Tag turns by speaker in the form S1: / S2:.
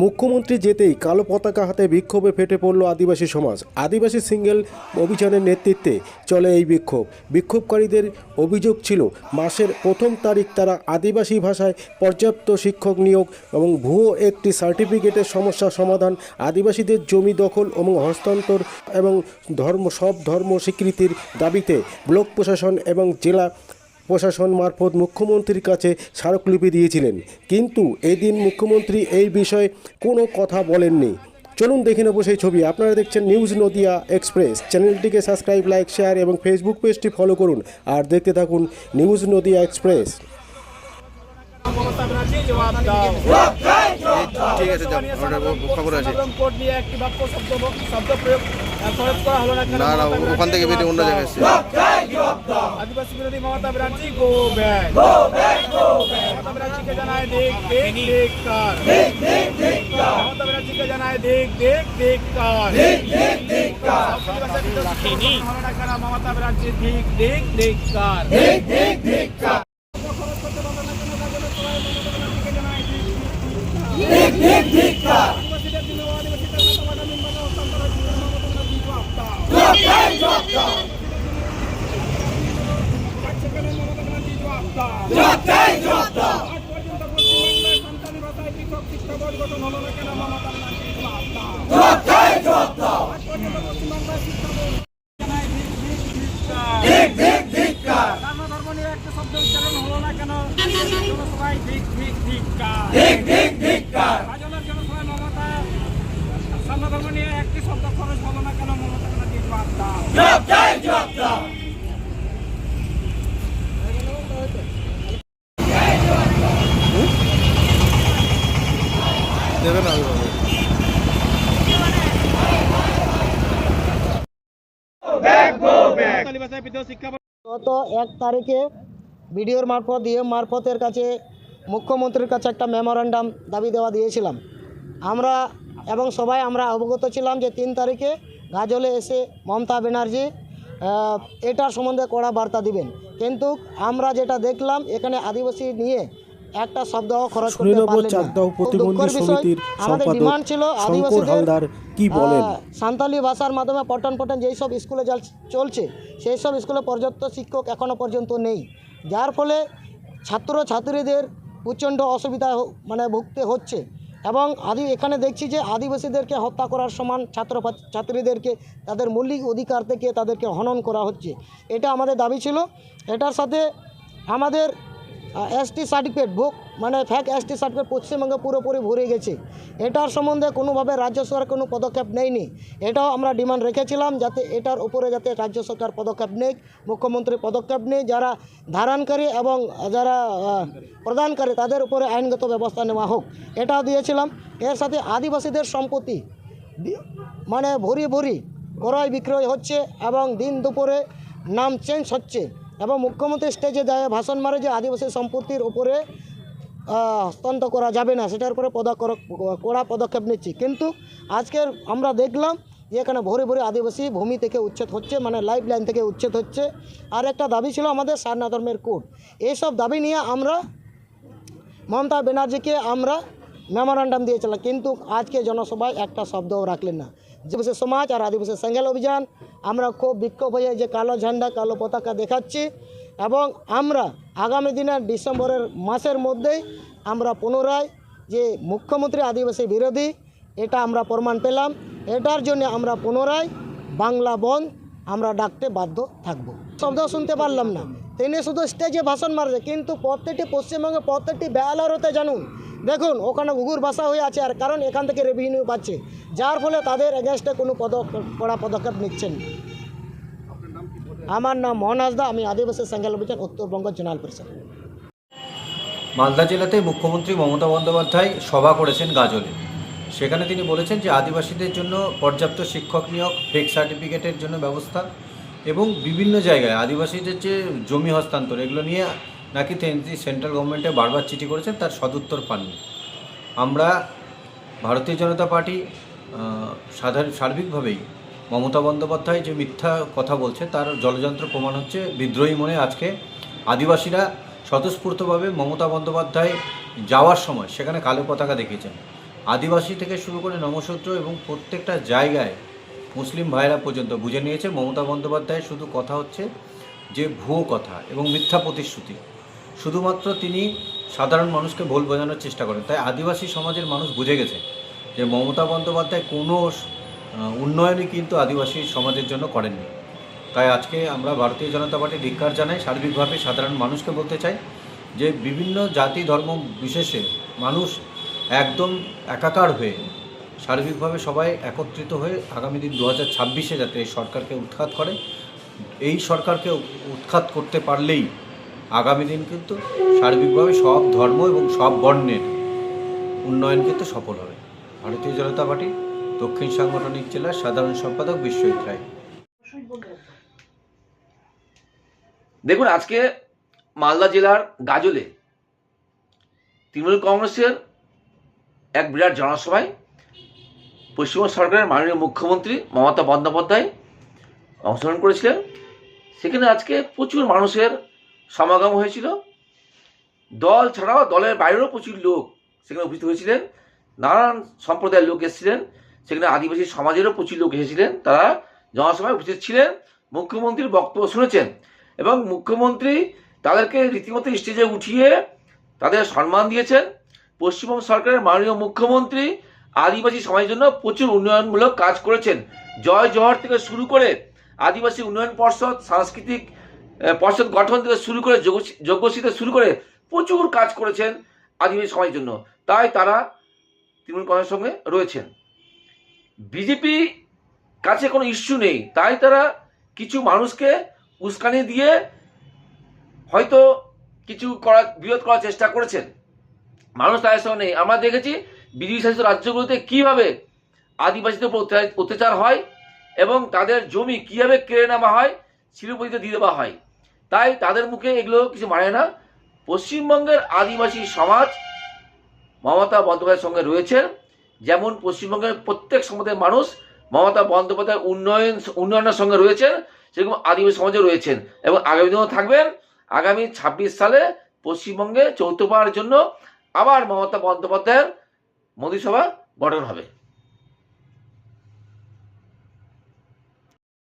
S1: মুখ্যমন্ত্রী যেতেই কালো পতাকা হাতে বিক্ষোভে ফেটে পড়ল আদিবাসী সমাজ। আদিবাসী সিঙ্গেল অভিযানের নেতৃত্বে চলে এই বিক্ষোভ। বিক্ষোভকারীদের অভিযোগ ছিল, মাসের প্রথম তারিখ তারা আদিবাসী ভাষায় পর্যাপ্ত শিক্ষক নিয়োগ এবং ভুয়ো একটি সার্টিফিকেটের সমস্যা সমাধান, আদিবাসীদের জমি দখল এবং হস্তান্তর এবং ধর্ম, সব ধর্ম স্বীকৃতির দাবিতে ব্লক প্রশাসন এবং জেলা প্রশাসন মারফত মুখ্যমন্ত্রীর কাছে স্মারকলিপি দিয়েছিলেন। কিন্তু এদিন মুখ্যমন্ত্রী এই বিষয়ে কোনো কথা বলেননি। চলুন দেখে নেব সেই ছবি। আপনারা দেখছেন নিউজ নদিয়া এক্সপ্রেস। চ্যানেলটিকে সাবস্ক্রাইব লাইক শেয়ার এবং ফেসবুক পেজটি ফলো করুন। আর দেখতে থাকুন নিউজ নদিয়া এক্সপ্রেস।
S2: ঠিক আছে খবর আছে?
S3: শব্দ প্রয়োগ না
S2: না ওখান থেকে বেরিয়ে অন্য জায়গায়। এসছে
S3: আদিবাসী বিরোধী মমতা ব্যানার্জি গো ব্যাক মমতা ব্যানার্জিকে জানায় দেখ দেখ দেখ কার মমতা ব্যানার্জিকে জানায় দেখ দেখ দেখ কার রাখিনি হলো না কেন মমতা ব্যানার্জি দেখ দেখ দেখ কার ধর্ম নিয়ে একটা শব্দ উচ্চারণ হলো না কেন জনসভায় ঠিক ঠিক ঠিক রাজনের জনসভায় মমতা সাম্য ধর্ম নিয়ে একটি শব্দ খরচ হলো না কেন মমতা ব্যানার্জি জবাব দাও
S2: দেবে না ওইভাবে।
S3: সাঁওতালি ভাষায় বিদ্যা শিক্ষা
S4: গত এক তারিখে বিডিওর মারফত দিয়ে মারফতের কাছে মুখ্যমন্ত্রীর কাছে একটা মেমোরান্ডাম দাবি দেওয়া দিয়েছিলাম। আমরা এবং সবাই আমরা অবগত ছিলাম যে তিন তারিখে গাজলে এসে মমতা ব্যানার্জি এটার সম্বন্ধে কড়া বার্তা দিবেন। কিন্তু আমরা যেটা দেখলাম, এখানে আদিবাসী নিয়ে একটা শব্দ খরচ করতে পারলেন না।
S1: প্রতিবন্ধী সমিতির
S4: আমাদের ডিমান্ড ছিল আদিবাসীদের
S1: কি বলেন?
S4: সাঁওতালি ভাষার মাধ্যমে পঠন পঠন যেই সব স্কুলে চলছে সেই সব স্কুলে পর্যাপ্ত শিক্ষক এখনও পর্যন্ত নেই। যার ফলে ছাত্র ছাত্রীদের প্রচণ্ড অসুবিধা মানে ভুগতে হচ্ছে। এবং আদি এখানে দেখছি যে আদিবাসীদেরকে হত্যা করার সমান ছাত্র ছাত্রীদেরকে তাদের মৌলিক অধিকার থেকে তাদেরকে হনন করা হচ্ছে। এটা আমাদের দাবি ছিল। এটার সাথে আমাদের এসটি সার্টিফিকেট বুক মানে ফ্যাক এসটি সার্টিফিকেট পশ্চিমবঙ্গে পুরোপুরি ভরে গেছে। এটার সম্বন্ধে কোনোভাবে রাজ্য সরকার কোনো পদক্ষেপ নেয়নি। এটাও আমরা ডিমান্ড রেখেছিলাম যাতে এটার উপরে যাতে রাজ্য সরকার পদক্ষেপ নেই মুখ্যমন্ত্রী পদক্ষেপ নেই যারা ধারণকারী এবং যারা প্রদানকারী, তাদের উপরে আইনগত ব্যবস্থা নেওয়া হোক। এটাও দিয়েছিলাম। এর সাথে আদিবাসীদের সম্পত্তি মানে ভরি ভরি ক্রয় বিক্রয় হচ্ছে এবং দিন দুপুরে নাম চেঞ্জ হচ্ছে। এবং মুখ্যমন্ত্রী স্টেজে ভাষণ মারে যে আদিবাসী সম্পত্তির উপরে হস্তান্তর করা যাবে না, সেটার উপরে পদক্ষেপ কড়া পদক্ষেপ নিচ্ছি। কিন্তু আজকের আমরা দেখলাম এখানে ভরে ভরে আদিবাসী ভূমি থেকে উচ্ছেদ হচ্ছে মানে লাইফ লাইন থেকে উচ্ছেদ হচ্ছে। আর একটা দাবি ছিল আমাদের সারনা ধর্মের কোর্ট এইসব দাবি নিয়ে আমরা মমতা ব্যানার্জিকে আমরা মেমোরান্ডাম দিয়েছিলাম, কিন্তু আজকে জনসভায় একটা শব্দও রাখলেন না। আদিবাসী সমাজ আর আদিবাসী সেঙ্গেল অভিযান। আমরা খুব বিক্ষোভ হয়ে যে কালো ঝান্ডা, কালো পতাকা দেখাচ্ছি এবং আমরা আগামী দিনের ডিসেম্বরের মাসের মধ্যেই আমরা পুনরায় যে মুখ্যমন্ত্রী আদিবাসী বিরোধী, এটা আমরা প্রমাণ পেলাম। এটার জন্য আমরা পুনরায় বাংলা বন্ধ আমরা ডাকতে বাধ্য থাকব। শব্দ শুনতে পারলাম না। তিনি শুধু স্টেজে ভাষণ মারছে, কিন্তু প্রত্যেকটি পশ্চিমবঙ্গে প্রত্যেকটি বেয়ালারতে জানুন দেখুন, ওখানে ঘুঘুর ভাষা হয়ে আছে আর কারণ এখান থেকে রেভিনিউ পাচ্ছে। যার ফলে তাদের এগেনস্টে কোনো পদক, কড়া পদক্ষেপ নিচ্ছেন। আমার নাম মোহন হাসদা, আমি আদিবাসী সেঙ্গেল অভিযান উত্তরবঙ্গ জেনারেল পরিষদ।
S5: মালদা জেলাতে মুখ্যমন্ত্রী মমতা বন্দ্যোপাধ্যায় সভা করেছেন গাজলে। সেখানে তিনি বলেছেন যে আদিবাসীদের জন্য পর্যাপ্ত শিক্ষক নিয়োগ, ফেক সার্টিফিকেটের জন্য ব্যবস্থা এবং বিভিন্ন জায়গায় আদিবাসীদের যে জমি হস্তান্তর, এগুলো নিয়ে নাকি সেন্ট্রাল গভর্নমেন্টে বারবার চিঠি করেছেন, তার সদুত্তর পাননি। আমরা ভারতীয় জনতা পার্টি সাধারণ সার্বিকভাবেই মমতা বন্দ্যোপাধ্যায় যে মিথ্যা কথা বলছে, তার জলযন্ত্র প্রমাণ হচ্ছে বিদ্রোহী মনে আজকে আদিবাসীরা স্বতঃস্ফূর্তভাবে মমতা বন্দ্যোপাধ্যায় যাওয়ার সময় সেখানে কালো পতাকা দেখিয়েছেন। আদিবাসী থেকে শুরু করে নমশূদ্র এবং প্রত্যেকটা জায়গায় মুসলিম ভাইরা পর্যন্ত বুঝে নিয়েছে মমতা বন্দ্যোপাধ্যায় শুধু কথা হচ্ছে যে ভুয়ো কথা এবং মিথ্যা প্রতিশ্রুতি। শুধুমাত্র তিনি সাধারণ মানুষকে ভুল বোঝানোর চেষ্টা করেন। তাই আদিবাসী সমাজের মানুষ বুঝে গেছে যে মমতা বন্দ্যোপাধ্যায় কোনো উন্নয়নই কিন্তু আদিবাসী সমাজের জন্য করেননি। তাই আজকে আমরা ভারতীয় জনতা পার্টি ধিক্কার জানাই, সার্বিকভাবে সাধারণ মানুষকে বলতে চাই যে বিভিন্ন জাতি, ধর্ম বিশেষে মানুষ একদম একাকার হয়ে সার্বিকভাবে সবাই একত্রিত হয়ে আগামী দিন দু হাজার ছাব্বিশে যাতে এই সরকারকে উৎখাত করে, এই সরকারকে উৎখাত করতে পারলেই আগামী দিন কিন্তু সার্বিকভাবে সব ধর্ম এবং সব বর্ণের উন্নয়ন কিন্তু সফল হবে। ভারতীয় জনতা পার্টি, দক্ষিণ সাংগঠনিক জেলার সাধারণ সম্পাদক বিশ্বজিৎ রায়
S6: দেখুন, আজকে মালদা জেলার গাজলে তৃণমূল কংগ্রেসের এক বিরাট জনসভায় পশ্চিমবঙ্গ সরকারের মাননীয় মুখ্যমন্ত্রী মমতা বন্দ্যোপাধ্যায় অংশগ্রহণ করেছিলেন। সেখানে আজকে প্রচুর মানুষের সমাগম হয়েছিল। দল ছাড়াও দলের বাইরেও প্রচুর লোক সেখানে উপস্থিত হয়েছিলেন। নানান সম্প্রদায়ের লোক এসেছিলেন। সেখানে আদিবাসী সমাজেরও প্রচুর লোক এসেছিলেন। তারা জনসভায় উপস্থিত ছিলেন, মুখ্যমন্ত্রীর বক্তব্য শুনেছেন এবং মুখ্যমন্ত্রী তাদেরকে রীতিমতো স্টেজে উঠিয়ে তাদের সম্মান দিয়েছেন। পশ্চিমবঙ্গ সরকারের মাননীয় মুখ্যমন্ত্রী আদিবাসী সমাজের জন্য প্রচুর উন্নয়নমূলক কাজ করেছেন। জয় জহর থেকে শুরু করে আদিবাসী উন্নয়ন পর্ষদ, সাংস্কৃতিক পর্ষদ গঠন থেকে শুরু করে যোগ্য- যোগ্যশ্রী থেকে শুরু করে প্রচুর কাজ করেছেন আদিবাসী সমাজের জন্য। তাই তারা তৃণমূল কংগ্রেসের সঙ্গে রয়েছেন। বিজেপি কাছে কোনো ইস্যু নেই। তাই তারা কিছু মানুষকে উস্কানি দিয়ে হয়তো কিছু করার বিরোধ করার চেষ্টা করেছেন। মানুষ তাদের সঙ্গে নেই। আমরা দেখেছি বিজেপি শাসিত রাজ্যগুলোতে কীভাবে আদিবাসীদের উপর অত্যাচার- হয় এবং তাদের জমি কীভাবে কেড়ে নেওয়া হয় শিরোপতিতে দিয়ে দেওয়া হয়। তাই তাদের মুখে এগুলো কিছু মানে না। পশ্চিমবঙ্গের আদিবাসী সমাজ মমতা বন্দ্যোপাধ্যায়ের সঙ্গে রয়েছেন যেমন পশ্চিমবঙ্গের প্রত্যেক সম্প্রদায়ের মানুষ মমতা বন্দ্যোপাধ্যায় উন্নয়ন, উন্নয়নের সঙ্গে রয়েছেন, সেরকম আদিবাসী সমাজে রয়েছেন এবং আগামী দিনেও থাকবেন। আগামী ছাব্বিশ সালে পশ্চিমবঙ্গে চৌথবার জন্য আবার মমতা বন্দ্যোপাধ্যায়ের মন্ত্রিসভা গঠন হবে।